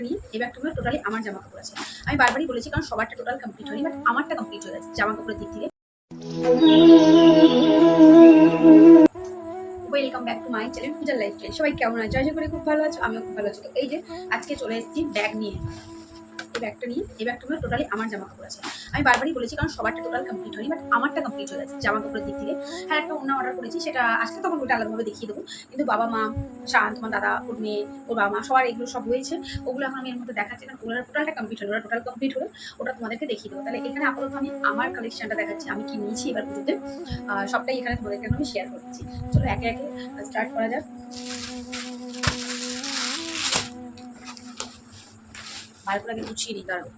ব্যাগটা নিয়ে এই ব্যাগটা হলো টোটালি আমার জামা কাপড় আছে। আমি বারবারই বলেছি, কারণ সবারটা টোটাল কমপ্লিট হয়নি বাট আমারটা কমপ্লিট হয়ে গেছে জামা কাপড়ের দিক থেকে। Welcome back to my channel পূজার সবাই কেমন আছে? জয় করে খুব ভালো আছো, আমিও খুব ভালো আছি। তো এই যে, আজকে চলে এসেছি ব্যাগ নিয়ে। ব্যাগটা নিয়ে এই ব্যাগটা মধ্যে টোটালি আমার জামা কাপড় আছে। আমি বারবারই বলেছি কারণ সবারটা টোটাল কমপ্লিট হয়নি বাট আমারটা কমপ্লিট হয়ে গেছে জামা কাপড়ের দিক থেকে। হ্যাঁ একটা অন্য অর্ডার করেছি, সেটা আজকে তখন ওটা আলাদাভাবে দেখিয়ে দেবো। কিন্তু বাবা মা, শান্ত, তোমার দাদা, ওর মেয়ে, ওর বাবা মা, সবার এগুলো সব হয়েছে। ওগুলো এখন আমি এর মধ্যে দেখাচ্ছি, কারণ ওরা টোটালটা কমপ্লিট হলো, ওরা টোটাল কমপ্লিট হলো, ওটা তোমাদেরকে দেখিয়ে দেবো। তাহলে এখানে আপাতত আমি আমার কালেকশনটা দেখাচ্ছি, আমি কি নিয়েছি এবার পুজোতে। সবটাই এখানে তোমাদেরকে আমি শেয়ার করছি। চলো একে একে স্টার্ট করা যাক। আগে গুছিয়ে নিতে পারব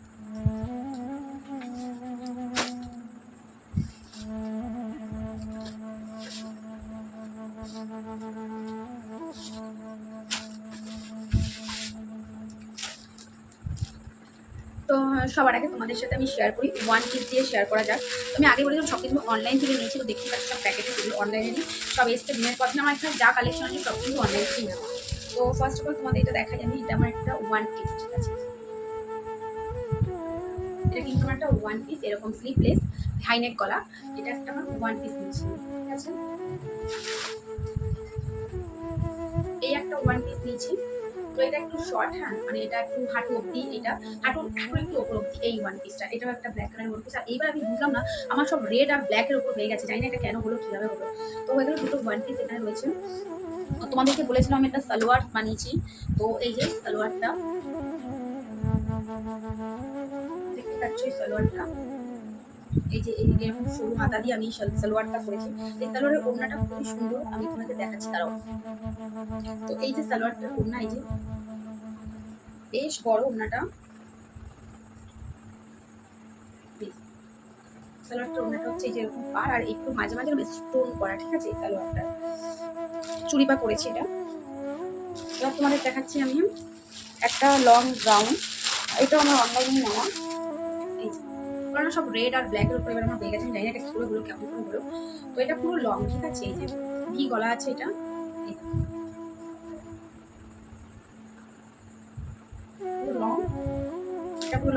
তো সবার আগে তোমাদের সাথে আমি শেয়ার করি ওয়ান পিস দিয়ে শেয়ার করা যাক। আমি আগে বলেছিলাম সব কিছু অনলাইন থেকে নিয়েছি, তো দেখতে পাচ্ছি সব প্যাকেটে যেগুলো অনলাইনে নিই, সব এসছে দিনের পর আমার এখানে যা কালেকশন আছে সব কিন্তু অনলাইন নেওয়া। তো ফার্স্ট অফ অল তোমাদের এটা দেখা যাবে এটা আমার একটা ওয়ান পিস ঠিক আছে? এটা কিন্তু একটা ওয়ান পিস এরকম স্লিপলেস হাইনেক গলা এটা একটা আমার ওয়ান পিস আছে? এই একটা ওয়ান পিস নিয়েছি তো এটা একটু শর্ট হ্যাঁ মানে এটা একটু হাঁটু অব্দি এটা হাঁটু হাঁটু একটু ওপর অব্দি এই ওয়ান পিসটা এটাও একটা ব্ল্যাক কালারের ওয়ান পিস আর এইবার আমি বুঝলাম না, আমার সব রেড আর ব্ল্যাকের উপর হয়ে গেছে। জানি না এটা কেন হলো, কীভাবে হলো। তো এগুলো দুটো ওয়ান পিস এখানে রয়েছে। তোমাদেরকে বলেছিলাম, আমি একটা সালোয়ার বানিয়েছি। তো এই যে সালোয়ারটা। সালোয়ারটা। এই যে সরু দিয়ে আমি সালোয়ারটা করেছি। এই সালোয়ারের ওড়নাটা খুবই সুন্দর। আমি তোমাকে দেখাচ্ছি তারাও তো এই যে সালোয়ারটার ওড়না এই যে, বেশ বড় ওড়নাটা। ওড়নাটা হচ্ছে এই যে আর একটু মাঝে মাঝে স্টোন করা, ঠিক আছে, এই সালোয়ারটা। চুড়িপা করেছি এটা। তোমাদের দেখাচ্ছি আমি একটা লং গাউন এটা আমার অনলাইনে নেওয়া কারণ সব রেড আর ব্ল্যাকের উপরে আমার হয়ে গেছে। আমি জানি না এটা পুরো হলো কেমন করে হলো। তো এটা পুরো লং ঠিক আছে? এই যে ভি গলা আছে এটা?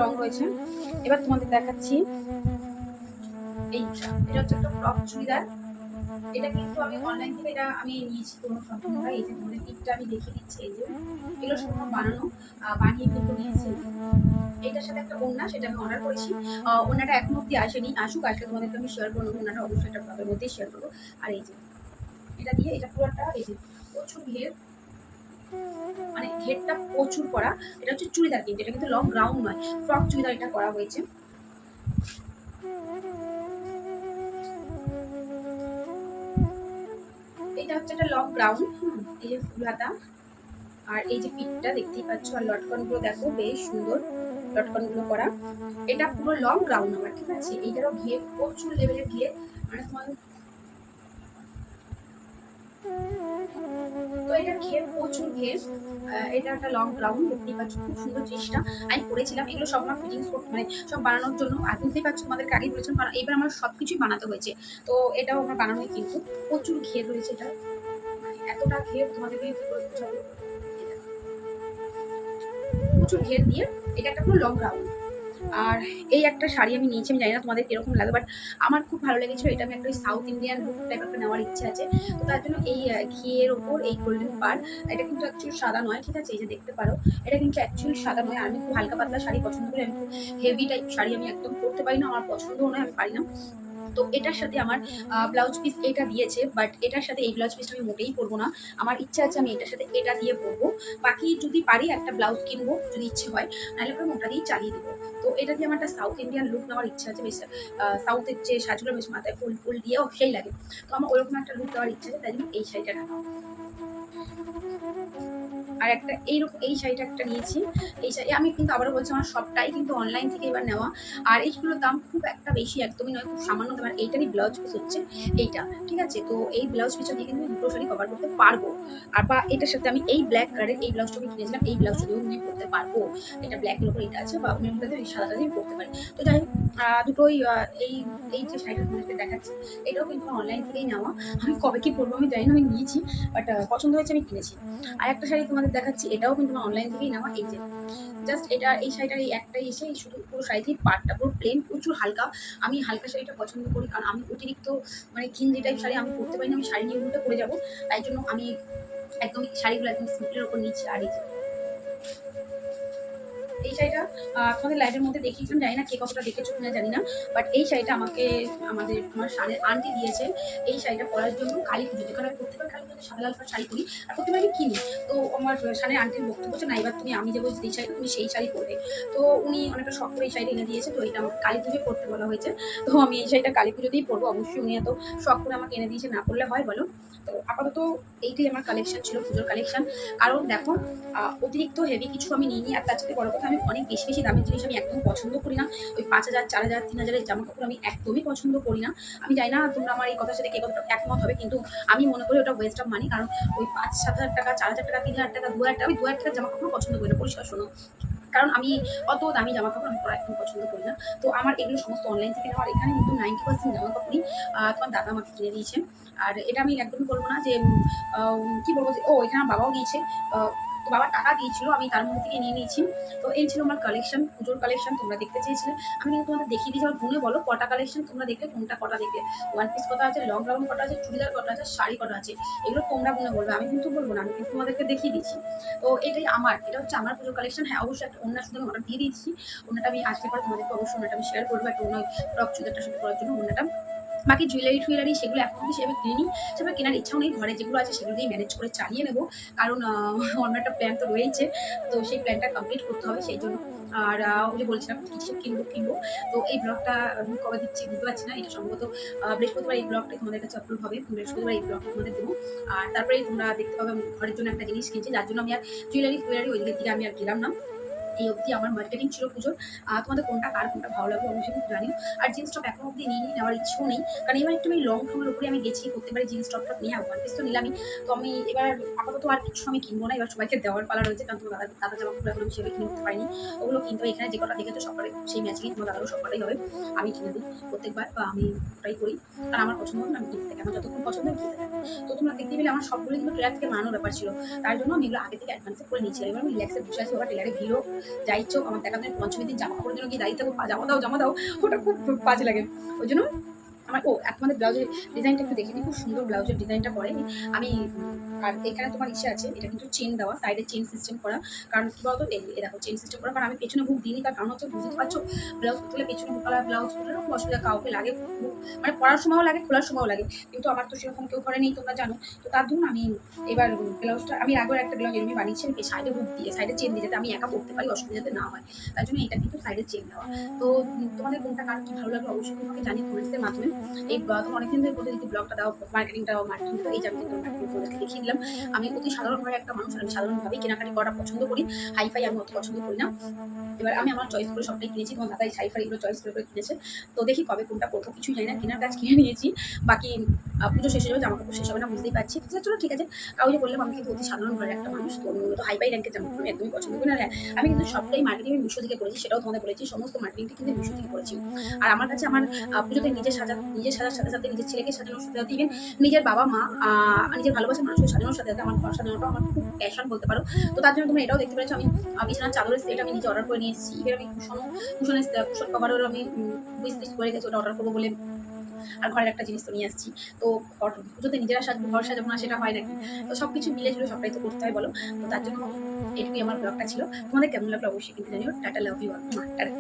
লং রয়েছে। এবার তোমাদের দেখাচ্ছি। এইটা, এটা হচ্ছে একটা ফ্রক চুড়িদার। এটা কিন্তু আমি অনলাইন থেকে এটা আমি নিয়েছি কোনো সম্পূর্ণটা এই যে তোমাদের টিপটা আমি দেখে দিচ্ছি এই যে এগুলো সম্পূর্ণ বানানো বানিয়ে কিন্তু নিয়েছি। এটার সাথে একটা ওড়না সেটা আমি অর্ডার করেছি। আহ, ওড়নাটা এখনও অব্দি আসেনি আসুক আসলে তোমাদেরকে আমি শেয়ার করব ওড়নাটা অবশ্যই একটা ব্লগের মধ্যেই শেয়ার করব। আর এই যে এটা দিয়ে এটা পুরোটা এই যে প্রচুর ঘের মানে ঘেরটা প্রচুর করা। এটা হচ্ছে চুড়িদার কিন্তু এটা কিন্তু লং গ্রাউন্ড নয় ফ্রক চুড়িদার এটা করা হয়েছে। এটা হচ্ছে একটা লং গ্রাউন্ড, এই যে ফুল হাতা আর এই যে পিঠটা দেখতেই পাচ্ছ, আর লটকনগুলো দেখো, বেশ সুন্দর লটকনগুলো করা। এটা পুরো লং গ্রাউন্ড আমার, ঠিক আছে? এইটারও ঘিয়ে প্রচুর লেভেলের ঘিয়ে মানে তোমার এটা ঘিয়ে প্রচুর ঘিয়ে এটা একটা লং গ্রাউন্ড দেখতেই পাচ্ছ, খুব সুন্দর জিনিসটা। আমি করেছিলাম, এগুলো সব আমার ফিটিংস করতে মানে সব বানানোর জন্য। আর বুঝতেই পারছ, তোমাদেরকে আগেই বলেছিলাম, কারণ এবার আমার সব কিছুই বানাতে হয়েছে। তো এটাও আমার বানানোই কিন্তু। প্রচুর ঘিয়ে রয়েছে এটা। মানে এতটা ঘিয়ে তোমাদেরকে কি প্রচুর ঘের দিয়ে এটা একটা পুরো লং গ্রাউন্ড আর এই একটা শাড়ি আমি নিয়েছি, আমি জানি না তোমাদের কীরকম লাগে বাট আমার খুব ভালো লেগেছিল। এটা আমি একটা সাউথ ইন্ডিয়ান টাইপ একটা নেওয়ার ইচ্ছা আছে। তো তার জন্য এই ঘিয়ের ওপর এই গোল্ডেন পার এটা কিন্তু অ্যাকচুয়ালি সাদা নয়, ঠিক আছে? এই যে দেখতে পারো, এটা কিন্তু অ্যাকচুয়ালি সাদা নয়। আমি খুব হালকা পাতলা শাড়ি পছন্দ করি, আমি খুব হেভি টাইপ শাড়ি আমি একদম পরতে পারি না, আমার পছন্দও নয়, আমি পারি না। তো এটার সাথে আমার ব্লাউজ পিস এটা দিয়েছে বাট এটার সাথে এই ব্লাউজ পিসটা আমি মোটেই পরবো না। আমার ইচ্ছা আছে আমি এটার সাথে এটা দিয়ে পরবো। বাকি যদি পারি একটা ব্লাউজ কিনবো, যদি ইচ্ছে হয়, নাহলে পরে ওটা দিয়েই চালিয়ে দেবো। তো এটা দিয়ে আমার একটা সাউথ ইন্ডিয়ান লুক নেওয়ার ইচ্ছা আছে, বেশ সাউথের যে সাজগুলো বেশ মাথায় ফুল ফুল দিয়েও সেই লাগে। তো আমার ওরকম একটা লুক দেওয়ার ইচ্ছা আছে, তাই জন্য এই শাড়িটা নেওয়া আর একটা এইরকম এই শাড়িটা একটা নিয়েছি। এই শাড়ি আমি কিন্তু আবারও বলছি আমার সবটাই কিন্তু অনলাইন থেকে এবার নেওয়া। আর এইগুলোর দাম খুব একটা বেশি একদমই নয় খুব সামান্য দাম। আর এইটারই ব্লাউজ পিস হচ্ছে এইটা ঠিক আছে? তো এই ব্লাউজ পিসটা দিয়ে কিন্তু দুটো শাড়ি কভার করতে পারব। আর বা এটার সাথে আমি এই ব্ল্যাক কালারের এই ব্লাউজটা আমি কিনেছিলাম এই ব্লাউজটা দিয়েও করতে পারব। এটা ব্ল্যাকের উপর এটা আছে বা আমি সাদাটা দিয়ে করতে পারি। তো যাই হোক, দুটোই এই এই যে শাড়িটা তোমাদেরকে দেখাচ্ছি, এটাও কিন্তু অনলাইন থেকেই নেওয়া। আমি কবে কি করব আমি জানি না, আমি নিয়েছি বাট পছন্দ হয়েছে আমি কিনেছি। আর একটা শাড়ি তোমাদের দেখাচ্ছি, এটাও কিন্তু আমার অনলাইন থেকেই নেওয়া, এই যে। জাস্ট এটা, এই শাড়িটার এই একটাই এসে শুধু পুরো শাড়ি থেকে পাটটা পুরো প্লেন প্রচুর হালকা। আমি হালকা শাড়িটা পছন্দ করি, কারণ আমি অতিরিক্ত মানে ঘিঞ্জি টাইপ শাড়ি আমি পরতে পারি না, আমি শাড়ি নিয়ে উল্টে পরে যাব। তাই জন্য আমি একদম শাড়িগুলো একদম সিম্পলের ওপর নিচ্ছি, আর এই এই শাড়িটা তোমাদের লাইভের মধ্যে দেখিয়েছিলাম জানি না কে কতটা দেখেছ কিনা জানি না বাট এই শাড়িটা আমাকে, আমাদের আমার সানের আন্টি দিয়েছে। এই শাড়িটা পরার জন্য কালী পুজোতে কারণ আমি প্রত্যেকবার কালী পুজোতে সাদা, লাল শাড়ি পরি। আর প্রত্যেকবার আমি কিনি। তো আমার সানের আন্টির বক্তব্য হচ্ছে, না, এবার তুমি আমি যে বলছি এই শাড়ি, তুমি সেই শাড়ি পরবে। তো উনি অনেকটা শখ করে এই শাড়িটা এনে দিয়েছে, তো এটা আমাকে কালী পুজোয় পরতে বলা হয়েছে। তো আমি এই শাড়িটা কালী পুজোতেই পরবো। অবশ্যই উনি এত শখ করে আমাকে এনে দিয়েছে, না পড়লে হয় বলো? তো আপাতত এইটাই আমার কালেকশন ছিল, পুজোর কালেকশন কারণ দেখো অতিরিক্ত হেভি কিছু আমি নিইনি, আর তার সাথে বড় কথা আমি অনেক বেশি বেশি দামের জিনিস আমি একদম পছন্দ করি না। ওই পাঁচ হাজার চার হাজার তিন হাজারের জামা কাপড় আমি একদমই পছন্দ করি না। আমি জানি না তোমরা আমার এই কথার সাথে কে কতটা একমত হবে কিন্তু আমি মনে করি ওটা ওয়েস্ট অফ মানি কারণ ওই পাঁচ সাত হাজার টাকা চার হাজার টাকা তিন হাজার টাকা দু হাজার টাকা আমি দু হাজার টাকার জামা কাপড় পছন্দ করি না। পরিষ্কার শোনো। কারণ আমি অত দামি জামা কাপড় আমি পরা একদম পছন্দ করি না। তো আমার এগুলো সমস্ত অনলাইন থেকে নেওয়ার এখানে কিন্তু নাইনটি পার্সেন্ট জামা কাপড়ই তোমার দাদা আমাকে কিনে দিয়েছে। আর এটা আমি একদমই বলব না যে কি বলব যে ও এখানে বাবাও আহ, তো বাবা টাকা দিয়েছিল, আমি তার মধ্যে থেকে নিয়ে নিয়েছি। তো এই ছিল আমার কালেকশন পুজোর কালেকশন তোমরা দেখতে চেয়েছিলে। আমি কিন্তু তোমাদের দেখিয়ে দিয়েছি আমার গুনে বলো, কটা কালেকশন তোমরা দেখলে, কোনটা কটা দেখলে? ওয়ান পিস কটা আছে লং গাউন কটা আছে চুড়িদার কটা আছে শাড়ি কটা আছে, এগুলো তোমরা গুনে বলবে, আমি কিন্তু বলব না, আমি কিন্তু তোমাদেরকে দেখিয়ে দিচ্ছি তো এটাই আমার, এটা হচ্ছে আমার পুজোর কালেকশন হ্যাঁ অবশ্যই একটা অন্য শুধু আমি অর্ডার দিয়ে দিচ্ছি অন্যটা আমি আসতে পরে তোমাদেরকে অবশ্যই ওনাটা আমি শেয়ার করব, একটা অন্য ফ্রক চুড়িদারটার সাথে করার জন্য অন্যটা। বাকি জুয়েলারি টুয়েলারি সেগুলো এখন অব্দি সেভাবে কিনিনি। সেভাবে কেনার ইচ্ছাও নেই ঘরে, যেগুলো আছে সেগুলো দিয়ে ম্যানেজ করে চালিয়ে নেব। কারণ অন্য একটা প্ল্যান তো রয়েছে তো সেই প্ল্যানটা কমপ্লিট করতে হবে, সেই জন্য। আর ওই যে বলছিলাম, কিছু কিনবো কিনবো। তো এই ব্লগটা কবে দিচ্ছি বুঝতে পারছি না। এটা সম্ভবত বৃহস্পতিবার এই ব্লগটা তোমাদের কাছে আপলোড হবে। বৃহস্পতিবার এই ব্লগটা তোমাদের দেবো। আর তারপরে তোমরা দেখতে পাবে ঘরের জন্য একটা জিনিস কিনছি। যার জন্য আমি আর জুয়েলারি ফুয়েলারি ওই দিকে আমি আর গেলাম না। এই অবধি আমার মার্কেটিং ছিল পুজোর। তোমাদের কোনটা, কার কোনটা ভালো লাগবে অবশ্যই কিন্তু জানিও। আর জিন্স টপ এখন অবধি নিয়ে নেওয়ার ইচ্ছেও নেই। কারণ এবার একটু আমি লং ফর্মের উপরে আমি গেছি প্রত্যেকবারে জিন্স টপ টপ নিয়ে ওয়ান পিস তো নিলামই। তো আমি এবার আপাতত আর কিছু আমি কিনবো না, এবার সবাইকে দেওয়ার পালা রয়েছে। কারণ তোমার দাদা দাদা জামা কাপড় এখন আমি সেভাবে কিনে উঠতে পারিনি। ওগুলো কিনতে এখানে, যে কটা দেখেছ সকালে সেই ম্যাচিংই তোমার দাদারও সকালেই হবে। আমি কিনে দিই প্রত্যেকবার, বা আমি ওটাই করি। কারণ আমার পছন্দ আমি কিনতে থাকি, আমার যতক্ষণ পছন্দ আমি কিনতে তো তোমরা দেখতে পেলে আমার সবগুলো কিন্তু টেলার থেকে বানানোর ব্যাপার ছিল। তার জন্য আমি এগুলো আগে থেকে অ্যাডভান্সে করে নিয়েছিলাম। এবার আমি রিল্যাক্সে বসে আছি ওরা টেলারে ভিড়ও যাই ইচ্ছো আমার দেখা পঞ্চমী দিন জামা কাপড়ের জন্য গিয়ে দাঁড়িয়ে থাকব জামা দাও জামা দাও, ওটা খুব বাজে লাগে। ওই জন্য আমার, ও তোমাদের ব্লাউজের ডিজাইনটা একটু দেখে নিই খুব সুন্দর ব্লাউজের ডিজাইনটা করে আমি, আর এখানে তোমার ইচ্ছে আছে, এটা কিন্তু চেন দেওয়া সাইডে চেন সিস্টেম করা। কারণ কি বলতো, এই দেখো চেন সিস্টেম করা। কারণ আমি পেছনে বুক দিইনি, তার কারণ হচ্ছে বুঝতে পারছ ব্লাউজ খুলে পেছনে বুক করা ব্লাউজ খুলে এরকম অসুবিধা, কাউকে লাগে মানে পরার সময়ও লাগে, খোলার সময়ও লাগে। কিন্তু আমার তো সেরকম কেউ ঘরে নেই, তোমরা জানো। তো তার ধরুন আমি এবার ব্লাউজটা আমি আগের একটা ব্লাউজ এরকম বানিয়েছি, আমি সাইডে বুক দিয়ে সাইডে চেন দিয়ে যাতে আমি একা পড়তে পারি অসুবিধা যাতে না হয়। তার জন্য এটা কিন্তু সাইডে চেন দেওয়া। তো তোমাদের কোনটা কার ভালো লাগবে অবশ্যই তোমাকে জানিয়ে কমেন্টসের মাধ্যমে এই তোমার অনেকদিন ধরে বলতে যদি ব্লগটা দাও মার্কেটিংটা দাও মার্কেটিং এই যে আমি কিন্তু মার্কেটিং তোমাদেরকে দেখিয়ে দিলাম আমি অতি সাধারণভাবে একটা মানুষ, আমি সাধারণভাবেই কেনাকাটি করা পছন্দ করি। হাইফাই আমি অত পছন্দ করি না। এবার আমি আমার চয়েস করে সবটাই কিনেছি, তোমার দাদা এই হাইফাই এগুলো চয়েস করে করে কিনেছে। তো দেখি কবে কোনটা করব, কিছুই জানি না, কেনার কাজ কিনে নিয়েছি। বাকি পুজো শেষ হয়ে যাবে শেষ হবে না বুঝতেই পারছি। তো চলো ঠিক আছে। কাউ যে বললাম আমি কিন্তু অতি সাধারণ ঘরের একটা মানুষ তো আমি তো হাইফাই র্যাঙ্কের জামা কাপড় একদমই পছন্দ করি না। হ্যাঁ, আমি কিন্তু সবটাই মার্কেটিং আমি মিশো থেকে করেছি সেটাও তোমাদের বলেছি সমস্ত মার্কেটিংটা কিন্তু মিশো থেকে করেছি। আর আমার কাছে আমার পুজোতে নিজের সাজা নিজের সাজার সাথে সাথে নিজের ছেলেকে সাজানোর সাথে even নিজের বাবা মা নিজের ভালোবাসার মানুষকে সাজানোর সাথে সাথে আমার ঘর সাজানোটা আমার খুব প্যাশন বলতে পারো। তো তার জন্য তোমরা এটাও দেখতে পেরেছ আমি বিছানার চাদরের সেট আমি নিজে অর্ডার করে নিয়ে এসেছি। এবার আমি কুশন কুশনের কুশন কভারেরও আমি লিস্ট করে গেছি ওটা অর্ডার করব বলে আর ঘরের একটা জিনিস তো নিয়ে আসছি। তো ঘর, পুজোতে নিজেরা সাজবো ঘর সাজাবো না সেটা হয় নাকি? তো সব কিছু মিলে ছিল সবটাই তো করতে হয় বলো। তো তার জন্য এটুকুই আমার ব্লগটা ছিল। তোমাদের কেমন লাগল অবশ্যই কিন্তু জানিও। Tata love you tata